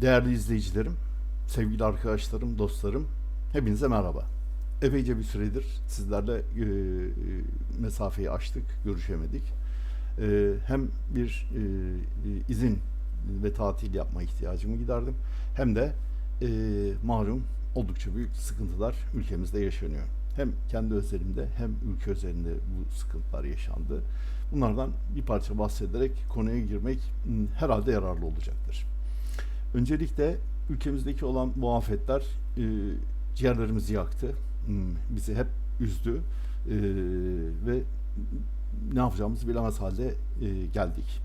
Değerli izleyicilerim, sevgili arkadaşlarım, dostlarım, hepinize merhaba. Epeyce bir süredir sizlerle e, e, mesafeyi aştık, görüşemedik. E, hem bir e, e, izin ve tatil yapma ihtiyacımı giderdim, hem de e, malum oldukça büyük sıkıntılar ülkemizde yaşanıyor. Hem kendi özelimde hem ülke özelinde bu sıkıntılar yaşandı. Bunlardan bir parça bahsederek konuya girmek m, herhalde yararlı olacaktır. Öncelikle ülkemizdeki olan bu afetler e, ciğerlerimizi yaktı. Hmm, Bizi hep üzdü. E, ve ne yapacağımızı bilemez halde e, geldik.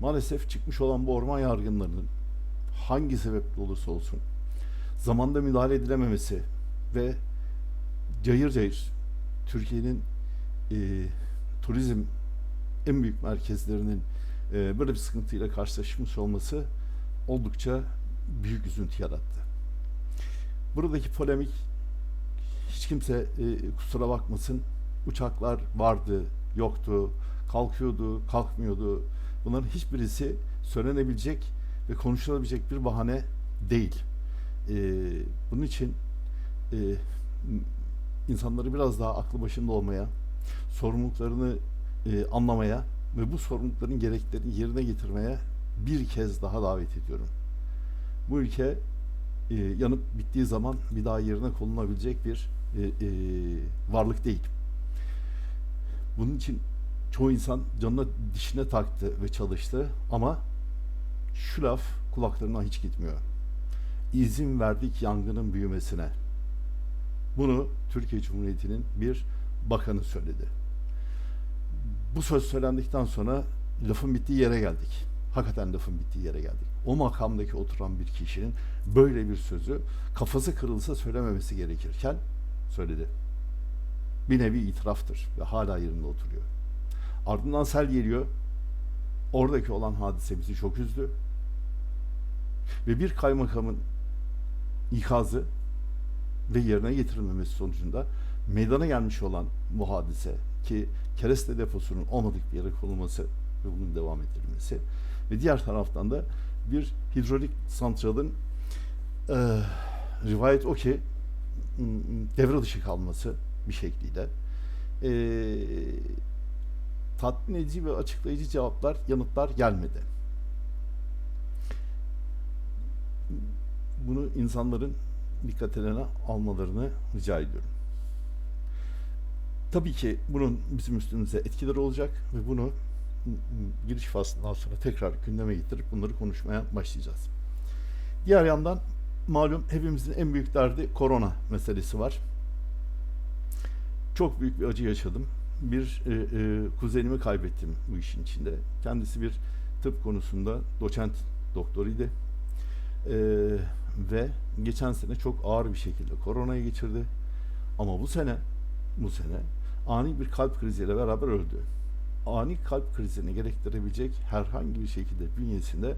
Maalesef çıkmış olan bu orman yangınlarının hangi sebeple olursa olsun zamanda müdahale edilememesi ve cayır cayır Türkiye'nin e, turizm en büyük merkezlerinin e, böyle bir sıkıntıyla karşılaşmış olması oldukça büyük üzüntü yarattı. Buradaki polemik hiç kimse e, kusura bakmasın uçaklar vardı, yoktu, kalkıyordu, kalkmıyordu. Bunların hiçbirisi söylenebilecek ve konuşulabilecek bir bahane değil. E, bunun için e, insanları biraz daha aklı başında olmaya, sorumluluklarını e, anlamaya ve bu sorumlulukların gereklerini yerine getirmeye bir kez daha davet ediyorum. Bu ülke e, yanıp bittiği zaman bir daha yerine konulabilecek bir e, e, varlık değil. Bunun için çoğu insan canına dişine taktı ve çalıştı ama şu laf kulaklarına hiç gitmiyor. İzin verdik yangının büyümesine. Bunu Türkiye Cumhuriyeti'nin bir bakanı söyledi. Bu söz söylendikten sonra lafın bittiği yere geldik. Hakikaten lafın bittiği yere geldik. O makamdaki oturan bir kişinin böyle bir sözü kafası kırılsa söylememesi gerekirken söyledi. Bir nevi itiraftır ve hala yerinde oturuyor. Ardından sel geliyor. Oradaki olan hadise bizi çok üzdü. Ve bir kaymakamın ikazı ve yerine getirilmemesi sonucunda meydana gelmiş olan bu hadise ki kereste deposunun olmadık bir yere konulması ve bunun devam ettirilmesi ve diğer taraftan da bir hidrolik santralın e, rivayet o ki devre dışı kalması bir şekliyle e, tatmin edici ve açıklayıcı cevaplar, yanıtlar gelmedi. Bunu insanların dikkatlerine almalarını rica ediyorum. Tabii ki bunun bizim üstümüze etkileri olacak ve bunu giriş faslından sonra tekrar gündeme getirip bunları konuşmaya başlayacağız. Diğer yandan malum hepimizin en büyük derdi korona meselesi var. Çok büyük bir acı yaşadım. Bir e, e, kuzenimi kaybettim bu işin içinde. Kendisi bir tıp konusunda doçent doktoruydu. E, ve geçen sene çok ağır bir şekilde koronayı geçirdi. Ama bu sene bu sene ani bir kalp kriziyle beraber öldü. Ani kalp krizini gerektirebilecek herhangi bir şekilde bünyesinde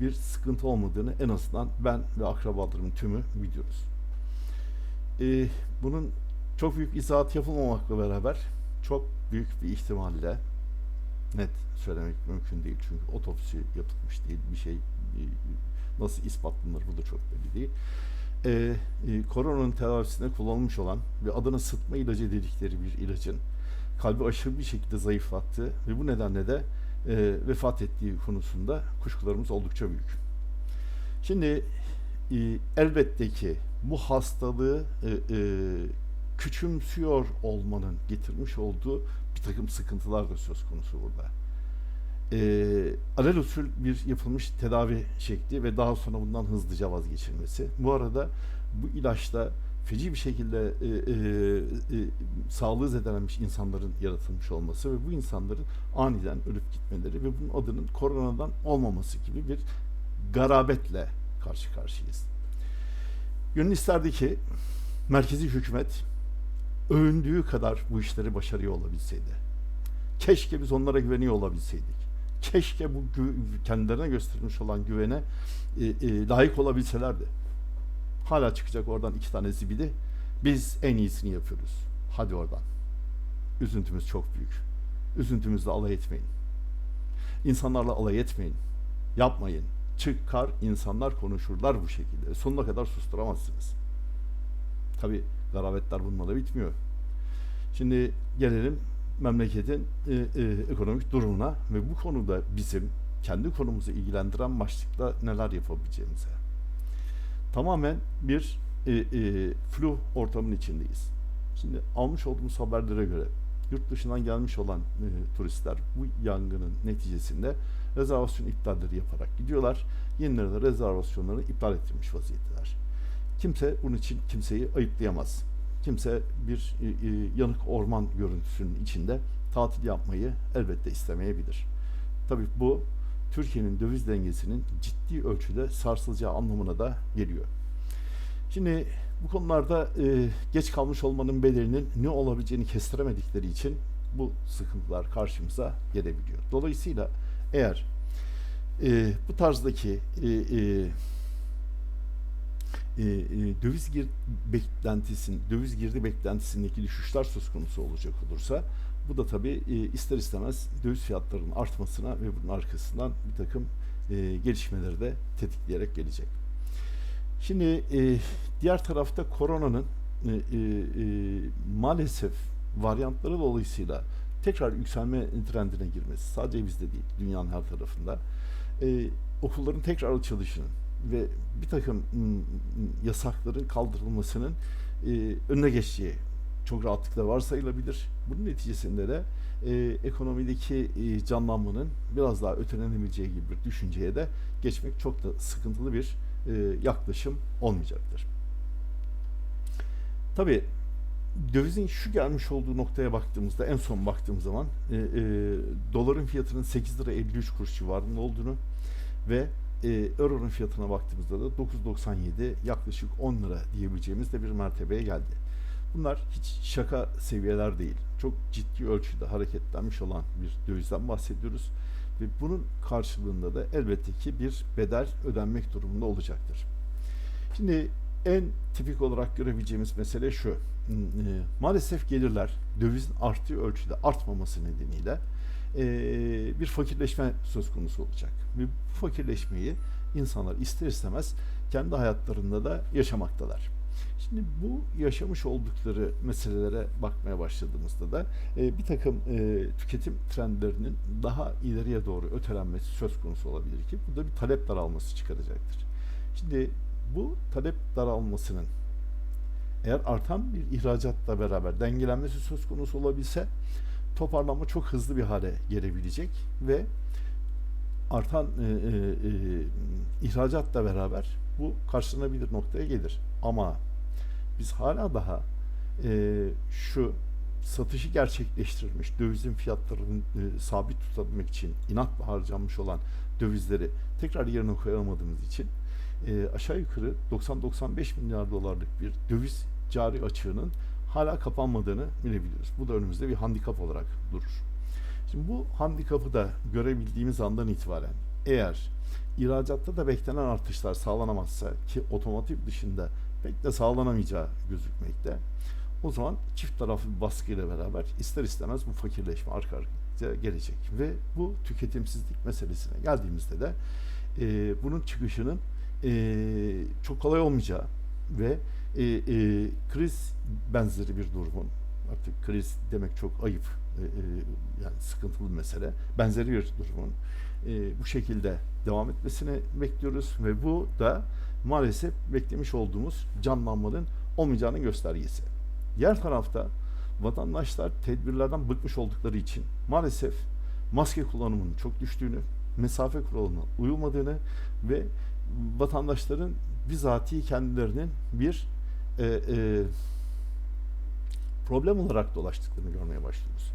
bir sıkıntı olmadığını en azından ben ve akrabalarımın tümü biliyoruz. Ee, bunun çok büyük izahat yapılmamakla beraber çok büyük bir ihtimalle net söylemek mümkün değil çünkü otopsi yapılmış değil bir şey nasıl ispatlanır bu da çok belli değil. Ee, e, koronanın tedavisinde kullanılmış olan ve adına sıtma ilacı dedikleri bir ilacın kalbi aşırı bir şekilde zayıflattı ve bu nedenle de e, vefat ettiği konusunda kuşkularımız oldukça büyük. Şimdi e, elbette ki bu hastalığı e, e, küçümsüyor olmanın getirmiş olduğu bir takım sıkıntılar da söz konusu burada. E, alelüsül bir yapılmış tedavi şekli ve daha sonra bundan hızlıca vazgeçilmesi. Bu arada bu ilaçla feci bir şekilde e, e, e, sağlığı zedelenmiş insanların yaratılmış olması ve bu insanların aniden ölüp gitmeleri ve bunun adının koronadan olmaması gibi bir garabetle karşı karşıyayız. Gönül isterdi ki merkezi hükümet övündüğü kadar bu işleri başarıyor olabilseydi. Keşke biz onlara güveniyor olabilseydik. Keşke bu kendilerine gösterilmiş olan güvene e, e, layık olabilselerdi. Hala çıkacak oradan iki tane zibidi. Biz en iyisini yapıyoruz. Hadi oradan. Üzüntümüz çok büyük. Üzüntümüzle alay etmeyin. İnsanlarla alay etmeyin. Yapmayın. çıkar insanlar konuşurlar bu şekilde. Sonuna kadar susturamazsınız. Tabi garavetler bununla da bitmiyor. Şimdi gelelim memleketin e, e, ekonomik durumuna ve bu konuda bizim kendi konumuzu ilgilendiren başlıkta neler yapabileceğimize. Tamamen bir e, e, flu ortamın içindeyiz. Şimdi almış olduğumuz haberlere göre yurt dışından gelmiş olan e, turistler bu yangının neticesinde rezervasyon iptalleri yaparak gidiyorlar. Yenileri de rezervasyonlarını iptal ettirmiş vaziyetteler. Kimse bunun için kimseyi ayıplayamaz. Kimse bir e, e, yanık orman görüntüsünün içinde tatil yapmayı elbette istemeyebilir. Tabii bu Türkiye'nin döviz dengesinin ciddi ölçüde sarsılacağı anlamına da geliyor. Şimdi bu konularda e, geç kalmış olmanın bedelinin ne olabileceğini kestiremedikleri için bu sıkıntılar karşımıza gelebiliyor. Dolayısıyla eğer e, bu tarzdaki e, e, e, e, döviz gir beklentisin, döviz girdi beklentisindeki düşüşler söz konusu olacak olursa bu da tabii e, ister istemez döviz fiyatlarının artmasına ve bunun arkasından bir takım e, gelişmeleri de tetikleyerek gelecek. Şimdi e, diğer tarafta koronanın maalesef varyantları dolayısıyla tekrar yükselme trendine girmesi sadece bizde değil dünyanın her tarafında okulların tekrar açılışının ve bir takım m, yasakların kaldırılmasının önüne geçtiği çok rahatlıkla varsayılabilir. Bunun neticesinde de e, ekonomideki e, canlanmanın biraz daha ötelenebileceği gibi bir düşünceye de geçmek çok da sıkıntılı bir e, yaklaşım olmayacaktır. Tabii dövizin şu gelmiş olduğu noktaya baktığımızda en son baktığım zaman e, e, doların fiyatının 8 lira 53 kuruş civarında olduğunu ve e, euronun fiyatına baktığımızda da 9.97 yaklaşık 10 lira diyebileceğimiz de bir mertebeye geldi. Bunlar hiç şaka seviyeler değil. Çok ciddi ölçüde hareketlenmiş olan bir dövizden bahsediyoruz. Ve bunun karşılığında da elbette ki bir bedel ödenmek durumunda olacaktır. Şimdi en tipik olarak görebileceğimiz mesele şu. E, maalesef gelirler dövizin arttığı ölçüde artmaması nedeniyle e, bir fakirleşme söz konusu olacak. Ve bu fakirleşmeyi insanlar ister istemez kendi hayatlarında da yaşamaktalar. Şimdi bu yaşamış oldukları meselelere bakmaya başladığımızda da e, bir takım e, tüketim trendlerinin daha ileriye doğru ötelenmesi söz konusu olabilir ki bu da bir talep daralması çıkaracaktır. Şimdi bu talep daralmasının eğer artan bir ihracatla beraber dengelenmesi söz konusu olabilse toparlanma çok hızlı bir hale gelebilecek ve artan e, e, e, ihracatla beraber bu karşılanabilir noktaya gelir. Ama biz hala daha e, şu satışı gerçekleştirilmiş dövizin fiyatlarını e, sabit tutabilmek için inatla harcanmış olan dövizleri tekrar yerine koyamadığımız için e, aşağı yukarı 90-95 milyar dolarlık bir döviz cari açığının hala kapanmadığını bilebiliyoruz. Bu da önümüzde bir handikap olarak durur. Şimdi bu handikapı da görebildiğimiz andan itibaren eğer ihracatta da beklenen artışlar sağlanamazsa ki otomotiv dışında pek de sağlanamayacağı gözükmekte. O zaman çift taraflı bir baskıyla beraber ister istemez bu fakirleşme arka arkaya gelecek. Ve bu tüketimsizlik meselesine geldiğimizde de e, bunun çıkışının e, çok kolay olmayacağı ve e, e, kriz benzeri bir durumun artık kriz demek çok ayıp e, e, yani sıkıntılı bir mesele benzeri bir durumun e, bu şekilde devam etmesini bekliyoruz ve bu da maalesef beklemiş olduğumuz canlanmanın olmayacağının göstergesi. Diğer tarafta vatandaşlar tedbirlerden bıkmış oldukları için maalesef maske kullanımının çok düştüğünü, mesafe kuralına uyulmadığını ve vatandaşların bizatihi kendilerinin bir e, e, problem olarak dolaştıklarını görmeye başlıyoruz.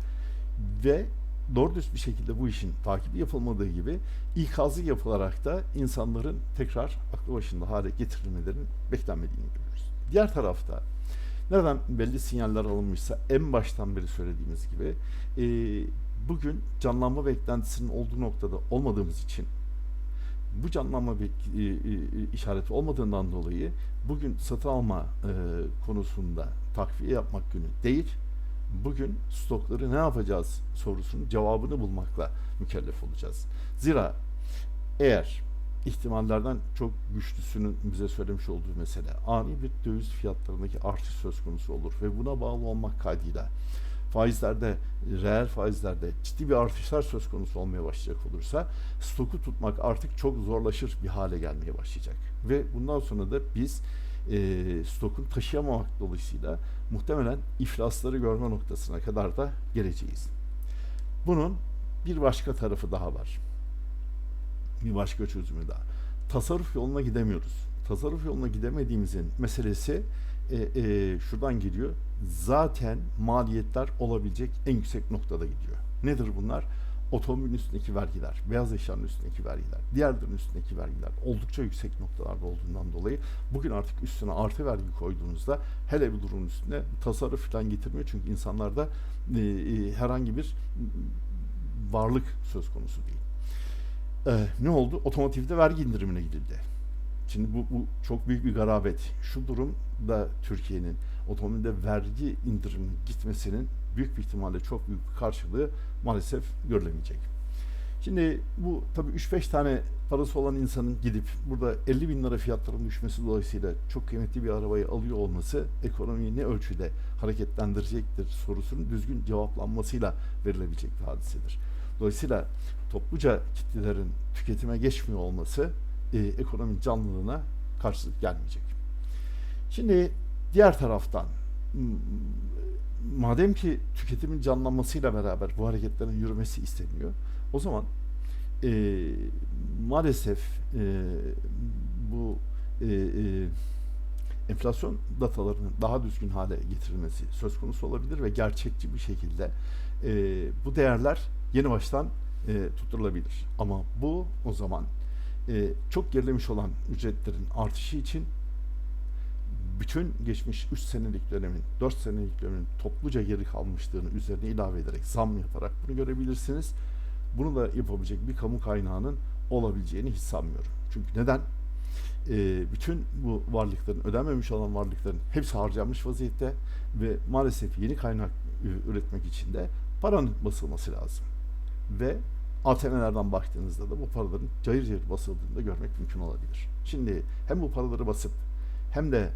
Ve doğru düz bir şekilde bu işin takibi yapılmadığı gibi ikazı yapılarak da insanların tekrar aklı başında hale getirilmelerinin beklenmediğini görüyoruz. Diğer tarafta nereden belli sinyaller alınmışsa en baştan beri söylediğimiz gibi e, bugün canlanma beklentisinin olduğu noktada olmadığımız için bu canlanma e, e, işareti olmadığından dolayı bugün satın alma e, konusunda takviye yapmak günü değil, bugün stokları ne yapacağız sorusunun cevabını bulmakla mükellef olacağız. Zira eğer ihtimallerden çok güçlüsünün bize söylemiş olduğu mesele. Ani bir döviz fiyatlarındaki artış söz konusu olur ve buna bağlı olmak kaydıyla faizlerde, reel faizlerde ciddi bir artışlar söz konusu olmaya başlayacak olursa stoku tutmak artık çok zorlaşır bir hale gelmeye başlayacak. Ve bundan sonra da biz e, stokun taşıyamamak dolayısıyla muhtemelen iflasları görme noktasına kadar da geleceğiz. Bunun bir başka tarafı daha var. Bir başka çözümü daha. Tasarruf yoluna gidemiyoruz. Tasarruf yoluna gidemediğimizin meselesi e, e, şuradan geliyor. Zaten maliyetler olabilecek en yüksek noktada gidiyor. Nedir bunlar? Otomobilin üstündeki vergiler, beyaz eşyanın üstündeki vergiler, diğerlerin üstündeki vergiler oldukça yüksek noktalarda olduğundan dolayı bugün artık üstüne artı vergi koyduğunuzda hele bir durumun üstüne tasarruf falan getirmiyor. Çünkü insanlarda e, e, herhangi bir varlık söz konusu değil. E, ne oldu? Otomotivde vergi indirimine gidildi. Şimdi bu, bu çok büyük bir garabet. Şu durum da Türkiye'nin otomobilde vergi indiriminin gitmesinin büyük bir ihtimalle çok büyük bir karşılığı maalesef görülemeyecek. Şimdi bu tabii 3-5 tane parası olan insanın gidip burada 50 bin lira fiyatların düşmesi dolayısıyla çok kıymetli bir arabayı alıyor olması ekonomiyi ne ölçüde hareketlendirecektir sorusunun düzgün cevaplanmasıyla verilebilecek bir hadisedir. Dolayısıyla topluca kitlelerin tüketime geçmiyor olması e, ekonominin canlılığına karşılık gelmeyecek. Şimdi diğer taraftan madem ki tüketimin canlanmasıyla beraber bu hareketlerin yürümesi isteniyor, o zaman e, maalesef e, bu e, e, enflasyon datalarının daha düzgün hale getirilmesi söz konusu olabilir ve gerçekçi bir şekilde e, bu değerler yeni baştan e, tutturulabilir. Ama bu o zaman e, çok gerilemiş olan ücretlerin artışı için bütün geçmiş 3 senelik dönemin, 4 senelik dönemin topluca geri kalmışlığını üzerine ilave ederek zam yaparak bunu görebilirsiniz. Bunu da yapabilecek bir kamu kaynağının olabileceğini hiç sanmıyorum. Çünkü neden? Ee, bütün bu varlıkların, ödenmemiş olan varlıkların hepsi harcanmış vaziyette ve maalesef yeni kaynak üretmek için de paranın basılması lazım. Ve ATM'lerden baktığınızda da bu paraların cayır cayır basıldığını da görmek mümkün olabilir. Şimdi hem bu paraları basıp hem de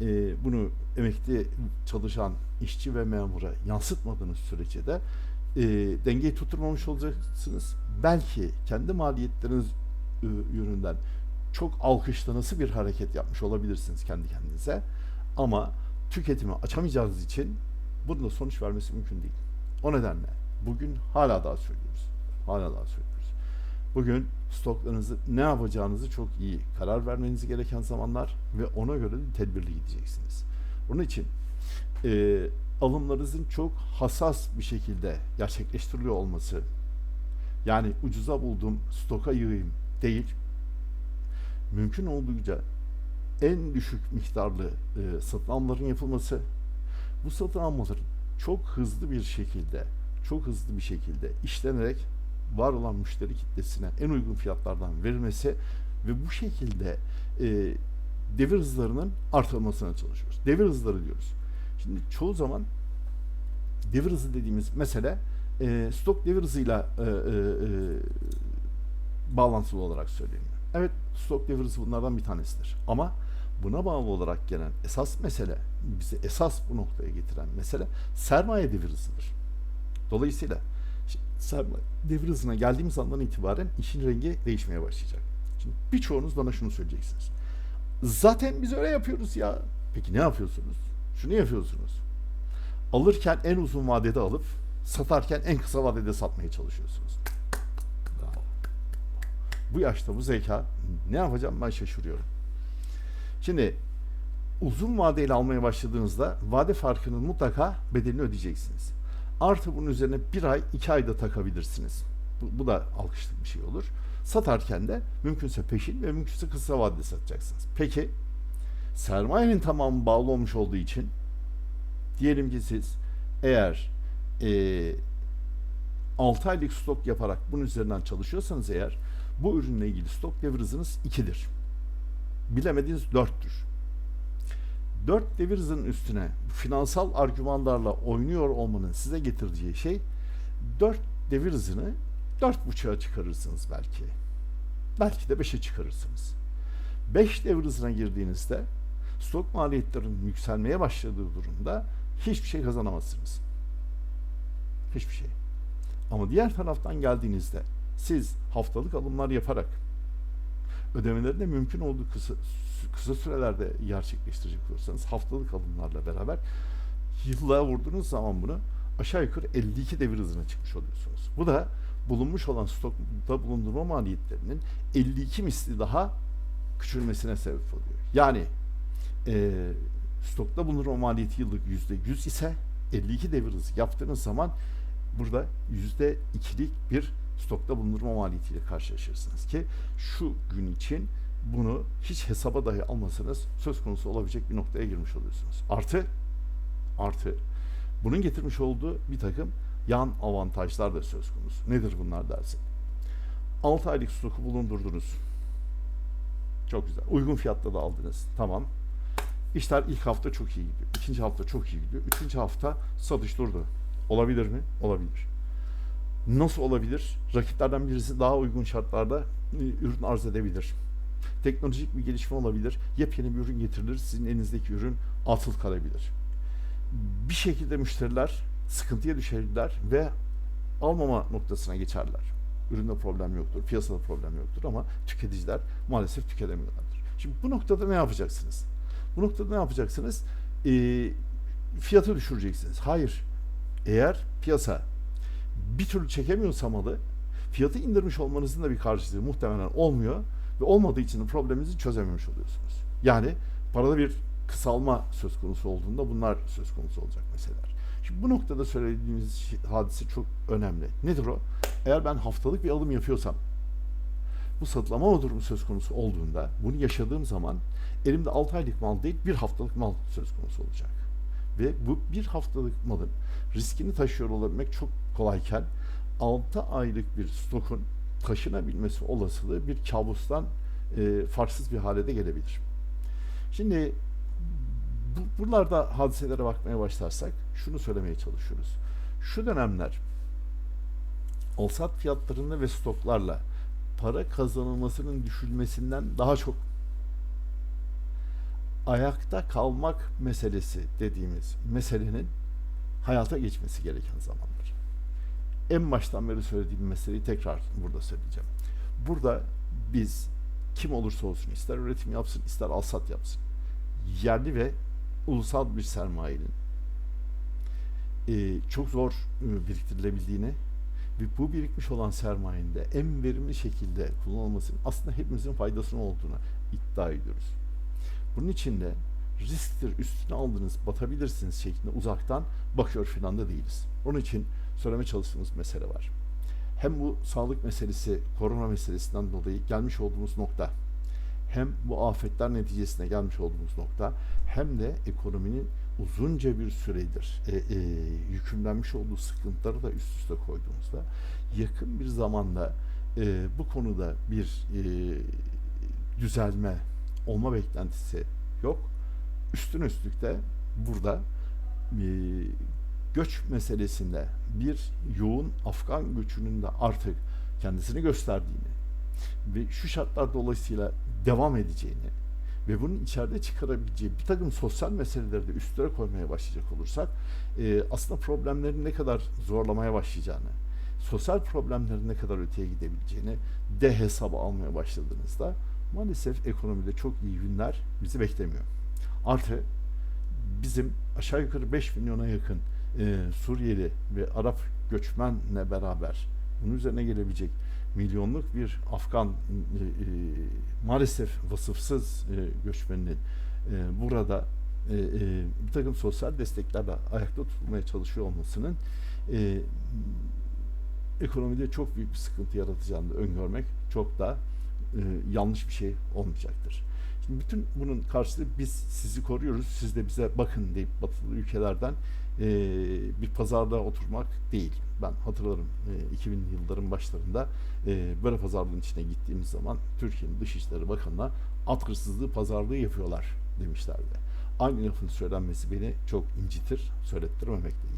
e, bunu emekli çalışan işçi ve memura yansıtmadığınız sürece de e, dengeyi tutturmamış olacaksınız. Belki kendi maliyetleriniz e, yönünden çok alkışlanası bir hareket yapmış olabilirsiniz kendi kendinize. Ama tüketimi açamayacağınız için bunun da sonuç vermesi mümkün değil. O nedenle bugün hala daha söylüyoruz. Hala daha söylüyoruz. Bugün stoklarınızı ne yapacağınızı çok iyi karar vermeniz gereken zamanlar ve ona göre de tedbirli gideceksiniz. Onun için e, alımlarınızın çok hassas bir şekilde gerçekleştiriliyor olması yani ucuza buldum stoka yığayım değil mümkün olduğunca en düşük miktarlı e, satın almaların yapılması bu satın almaların çok hızlı bir şekilde çok hızlı bir şekilde işlenerek var olan müşteri kitlesine en uygun fiyatlardan verilmesi ve bu şekilde e, devir hızlarının artırılmasına çalışıyoruz. Devir hızları diyoruz. Şimdi çoğu zaman devir hızı dediğimiz mesele e, stok devir hızıyla e, e, e, bağlantılı olarak söyleniyor. Evet stok devir hızı bunlardan bir tanesidir. Ama buna bağlı olarak gelen esas mesele, bizi esas bu noktaya getiren mesele sermaye devir hızıdır. Dolayısıyla devir hızına geldiğimiz andan itibaren işin rengi değişmeye başlayacak. Şimdi birçoğunuz bana şunu söyleyeceksiniz. Zaten biz öyle yapıyoruz ya. Peki ne yapıyorsunuz? Şunu yapıyorsunuz. Alırken en uzun vadede alıp satarken en kısa vadede satmaya çalışıyorsunuz. Bu yaşta bu zeka ne yapacağım ben şaşırıyorum. Şimdi uzun vadeyle almaya başladığınızda vade farkının mutlaka bedelini ödeyeceksiniz. Artı bunun üzerine bir ay, iki ayda takabilirsiniz. Bu, bu da alkışlık bir şey olur. Satarken de mümkünse peşin ve mümkünse kısa vadede satacaksınız. Peki sermayenin tamamı bağlı olmuş olduğu için diyelim ki siz eğer e, 6 aylık stok yaparak bunun üzerinden çalışıyorsanız eğer bu ürünle ilgili stok devir hızınız 2'dir. Bilemediğiniz 4'tür. 4 devir hızının üstüne finansal argümanlarla oynuyor olmanın size getireceği şey 4 devir hızını 4.5'a çıkarırsınız belki. Belki de 5'e çıkarırsınız. 5 devir hızına girdiğinizde stok maliyetlerinin yükselmeye başladığı durumda hiçbir şey kazanamazsınız. Hiçbir şey. Ama diğer taraftan geldiğinizde siz haftalık alımlar yaparak ödemeleri de mümkün olduğu kısa, kısa sürelerde gerçekleştirecek olursanız haftalık alımlarla beraber yıllığa vurduğunuz zaman bunu aşağı yukarı 52 devir hızına çıkmış oluyorsunuz. Bu da bulunmuş olan stokta bulundurma maliyetlerinin 52 misli daha küçülmesine sebep oluyor. Yani e, stokta bulundurma maliyeti yıllık %100 ise 52 devir hızı yaptığınız zaman burada %2'lik bir stokta bulundurma maliyetiyle karşılaşırsınız ki şu gün için bunu hiç hesaba dahi almasanız söz konusu olabilecek bir noktaya girmiş oluyorsunuz. Artı artı bunun getirmiş olduğu bir takım yan avantajlar da söz konusu. Nedir bunlar dersin? 6 aylık stoku bulundurdunuz. Çok güzel. Uygun fiyatta da aldınız. Tamam. İşler ilk hafta çok iyi gidiyor. İkinci hafta çok iyi gidiyor. Üçüncü hafta satış durdu. Olabilir mi? Olabilir. Nasıl olabilir? Rakiplerden birisi daha uygun şartlarda e, ürün arz edebilir. Teknolojik bir gelişme olabilir. Yepyeni bir ürün getirilir. Sizin elinizdeki ürün atıl kalabilir. Bir şekilde müşteriler sıkıntıya düşerler ve almama noktasına geçerler. Üründe problem yoktur, piyasada problem yoktur ama tüketiciler maalesef tüketemiyorlardır. Şimdi bu noktada ne yapacaksınız? Bu noktada ne yapacaksınız? Ee, fiyatı düşüreceksiniz. Hayır. Eğer piyasa bir türlü çekemiyorsa malı, fiyatı indirmiş olmanızın da bir karşılığı muhtemelen olmuyor ve olmadığı için de probleminizi çözememiş oluyorsunuz. Yani parada bir kısalma söz konusu olduğunda bunlar söz konusu olacak meseleler. Şimdi bu noktada söylediğimiz hadise çok önemli. Nedir o? Eğer ben haftalık bir alım yapıyorsam bu satılama durumu söz konusu olduğunda bunu yaşadığım zaman elimde 6 aylık mal değil bir haftalık mal söz konusu olacak. Ve bu bir haftalık malın riskini taşıyor olabilmek çok kolayken 6 aylık bir stokun taşınabilmesi olasılığı bir kabustan e, farksız bir hale de gelebilir. Şimdi bu, buralarda hadiselere bakmaya başlarsak şunu söylemeye çalışıyoruz. Şu dönemler alsat fiyatlarında ve stoklarla para kazanılmasının düşülmesinden daha çok ayakta kalmak meselesi dediğimiz meselenin hayata geçmesi gereken zamanlar. En baştan beri söylediğim meseleyi tekrar burada söyleyeceğim. Burada biz kim olursa olsun ister üretim yapsın ister alsat yapsın yerli ve ulusal bir sermayenin e, çok zor e, biriktirilebildiğini ve bu birikmiş olan sermayenin de en verimli şekilde kullanılmasının aslında hepimizin faydasına olduğunu iddia ediyoruz. Bunun için de risktir üstüne aldınız batabilirsiniz şeklinde uzaktan bakıyor filan da değiliz. Onun için söyleme çalıştığımız mesele var. Hem bu sağlık meselesi, korona meselesinden dolayı gelmiş olduğumuz nokta, hem bu afetler neticesinde gelmiş olduğumuz nokta, hem de ekonominin uzunca bir süredir e, e, yükümlenmiş olduğu sıkıntıları da üst üste koyduğumuzda yakın bir zamanda e, bu konuda bir e, düzelme olma beklentisi yok. Üstün üstlük de burada e, göç meselesinde bir yoğun Afgan göçünün de artık kendisini gösterdiğini ve şu şartlar dolayısıyla devam edeceğini ve bunun içeride çıkarabileceği bir takım sosyal meseleleri de üstlere koymaya başlayacak olursak e, aslında problemlerin ne kadar zorlamaya başlayacağını, sosyal problemlerin ne kadar öteye gidebileceğini de hesaba almaya başladığınızda maalesef ekonomide çok iyi günler bizi beklemiyor. Artı bizim aşağı yukarı 5 milyona yakın e, Suriyeli ve Arap göçmenle beraber bunun üzerine gelebilecek milyonluk bir Afgan e, e, maalesef vasıfsız e, göçmeninin e, burada e, e, bir takım sosyal desteklerle ayakta tutulmaya çalışıyor olmasının e, ekonomide çok büyük bir sıkıntı yaratacağını öngörmek çok da e, yanlış bir şey olmayacaktır. Şimdi bütün bunun karşılığı biz sizi koruyoruz, siz de bize bakın deyip batılı ülkelerden e, bir pazarda oturmak değil. Ben hatırlarım e, 2000 yılların başlarında e, böyle pazarlığın içine gittiğimiz zaman Türkiye'nin Dışişleri Bakanı'na at hırsızlığı pazarlığı yapıyorlar demişlerdi. Aynı lafın söylenmesi beni çok incitir, söylettirmemek de gerekiyor buna.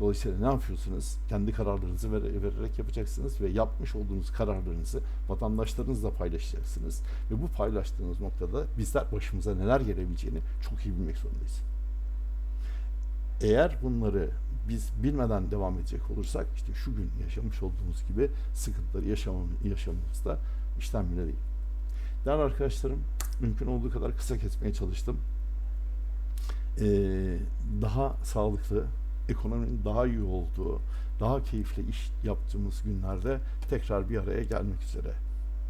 Dolayısıyla ne yapıyorsunuz? Kendi kararlarınızı vere- vererek yapacaksınız ve yapmış olduğunuz kararlarınızı vatandaşlarınızla paylaşacaksınız. Ve bu paylaştığınız noktada bizler başımıza neler gelebileceğini çok iyi bilmek zorundayız. Eğer bunları biz bilmeden devam edecek olursak işte şu gün yaşamış olduğumuz gibi sıkıntıları yaşamam, yaşamamızda işten bile değil. Değerli arkadaşlarım mümkün olduğu kadar kısa kesmeye çalıştım. Ee, daha sağlıklı, ekonominin daha iyi olduğu, daha keyifli iş yaptığımız günlerde tekrar bir araya gelmek üzere.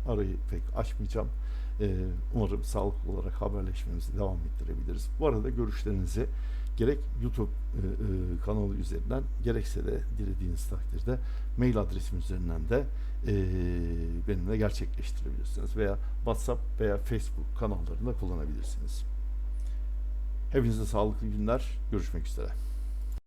Arayı pek açmayacağım. Ee, umarım sağlıklı olarak haberleşmemizi devam ettirebiliriz. Bu arada görüşlerinizi gerek YouTube e, e, kanalı üzerinden gerekse de dilediğiniz takdirde mail adresim üzerinden de e, benimle gerçekleştirebilirsiniz veya WhatsApp veya Facebook kanallarında kullanabilirsiniz. Hepinize sağlıklı günler. Görüşmek üzere.